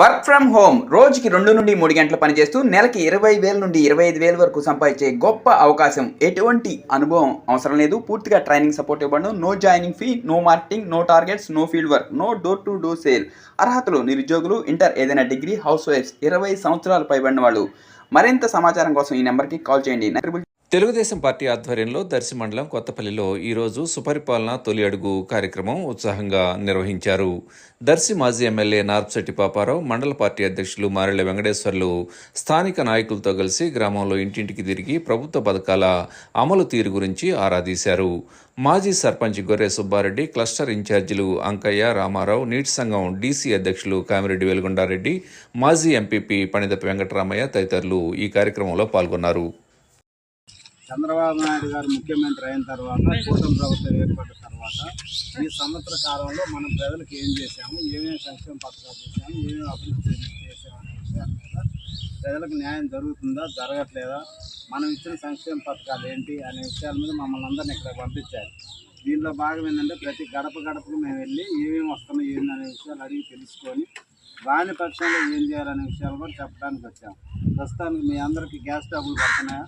Work from home రోజుకి రెండు నుండి మూడు గంటలు పనిచేస్తూ నెలకి ఇరవై వేల నుండి ఇరవై ఐదు వేల వరకు సంపాదించే గొప్ప అవకాశం. ఎటువంటి అనుభవం అవసరం లేదు. పూర్తిగా ట్రైనింగ్ సపోర్ట్ ఇవ్వడం no joining fee no marketing no targets no field work no door to door sale. అర్హతలు నిరుద్యోగులు ఇంటర్ ఏదైనా డిగ్రీ హౌస్ వైఫ్స్ ఇరవై సంవత్సరాలు పైబడిన వాళ్ళు. మరింత సమాచారం కోసం ఈ నెంబర్కి కాల్ చేయండి. తెలుగుదేశం పార్టీ ఆధ్వర్యంలో దర్శి మండలం కొత్తపల్లిలో ఈరోజు సుపరిపాలన తొలి అడుగు కార్యక్రమం ఉత్సాహంగా నిర్వహించారు. దర్శి మాజీ ఎమ్మెల్యే నార్పశెట్టి పాపారావు మండల పార్టీ అధ్యక్షులు మారెళ్ళ వెంకటేశ్వర్లు స్థానిక నాయకులతో కలిసి గ్రామంలో ఇంటింటికి తిరిగి ప్రభుత్వ పథకాల అమలు తీరు గురించి ఆరాధీశారు మాజీ సర్పంచ్ గొర్రె సుబ్బారెడ్డి క్లస్టర్ ఇన్ఛార్జీలు అంకయ్య రామారావు నీటి సంఘం డీసీ అధ్యక్షులు కామిరెడ్డి వెలుగొండారెడ్డి మాజీ ఎంపీపీ పణిదప వెంకటరామయ్య తదితరులు ఈ కార్యక్రమంలో పాల్గొన్నారు. చంద్రబాబు నాయుడు గారు ముఖ్యమంత్రి అయిన తర్వాత కూటమి ప్రభుత్వం ఏర్పడిన తర్వాత ఈ సంవత్సర కాలంలో మనం ప్రజలకు ఏం చేశాము? ఏమేమి సంక్షేమ పథకాలు చేశాము? ఏమేమి అభివృద్ధి చేశాము అనే విషయాల మీద ప్రజలకు న్యాయం జరుగుతుందా? జరగట్లేదా? మనం ఇచ్చిన సంక్షేమ పథకాలు ఏంటి అనే విషయాల మీద మమ్మల్ని అందరినీ ఇక్కడ పంపించారు. దీనిలో భాగం ఏంటంటే ప్రతి గడప గడపకు మేము వెళ్ళి ఏమేమి వస్తున్నాయి ఏంటి అనే విషయాలు అడిగి తెలుసుకొని రాని పక్షంలో ఏం చేయాలనే విషయాలు కూడా చెప్పడానికి వచ్చాము. ప్రస్తుతానికి మీ అందరికీ గ్యాస్ స్టవ్లు పడుతున్నాయా?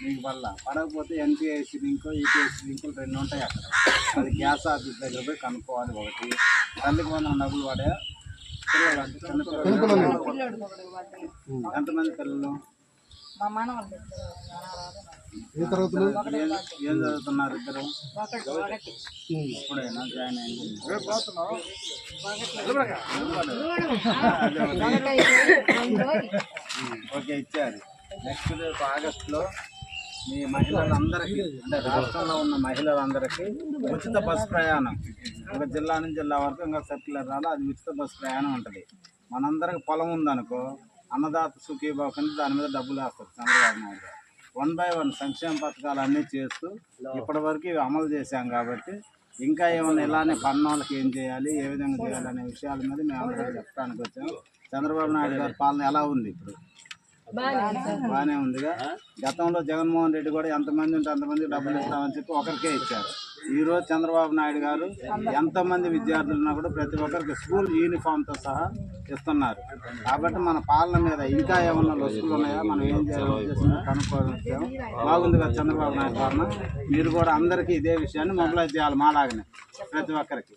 మీకు వల్ల పడకపోతే ఎన్పిఐసి లింక్ ఈపీఎస్ లింకులు రెండు ఉంటాయి అక్కడ. అది గ్యాస్ ఆఫీస్ దగ్గర పోయి కనుక్కోవాలి ఒకటి. తల్లికి వందల డబ్బులు పడే ఎంతమంది? పిల్లలు? ఏం చదువుతున్నారు ఇద్దరు? ఇప్పుడైనా? జాయిన్ అయింది? ఓకే ఇచ్చారు నెక్స్ట్ రేపు ఆగస్టులో మీ మహిళలందరికీ అంటే రాష్ట్రంలో ఉన్న మహిళలందరికీ ఉచిత బస్సు ప్రయాణం. ఒక జిల్లా నుంచి జిల్లా వరకు ఇంకా సర్క్యులర్ రాలి అది ఉచిత బస్సు ప్రయాణం ఉంటుంది మనందరికి పొలం ఉందనుకో అన్నదాత సుఖీభావ కింద దాని మీద డబ్బులు వేస్తారు చంద్రబాబు నాయుడు గారు. వన్ బై వన్ సంక్షేమ పథకాలు అన్నీ చేస్తూ ఇప్పటి వరకు ఇవి అమలు చేశాం కాబట్టి ఇంకా ఏమైనా ఇలానే పన్నోళ్ళకి ఏం చేయాలి ఏ విధంగా చేయాలి అనే విషయాల మీద మేము అందరం చెప్పడానికి వచ్చాము చంద్రబాబు నాయుడు గారి పాలన ఎలా ఉంది ఇప్పుడు? బాగానే ఉందిగా. గతంలో జగన్మోహన్ రెడ్డి కూడా ఎంతమంది ఉంటే అంతమంది డబ్బులు ఇస్తామని చెప్పి ఒకరికే ఇచ్చారు. ఈ రోజు చంద్రబాబు నాయుడు గారు ఎంతమంది విద్యార్థులు ఉన్నా కూడా ప్రతి ఒక్కరికి స్కూల్ యూనిఫామ్తో సహా ఇస్తున్నారు. కాబట్టి మన పాలన మీద ఇంకా ఏమన్నా లొసుగులు ఉన్నాయా? మనం ఏం చేయాలో కనుక్కోవడం బాగుంది కదా చంద్రబాబు నాయుడు పాలన మీరు కూడా అందరికీ ఇదే విషయాన్ని మొబిలైజ్ చేయాలి మాలాగనే ప్రతి ఒక్కరికి.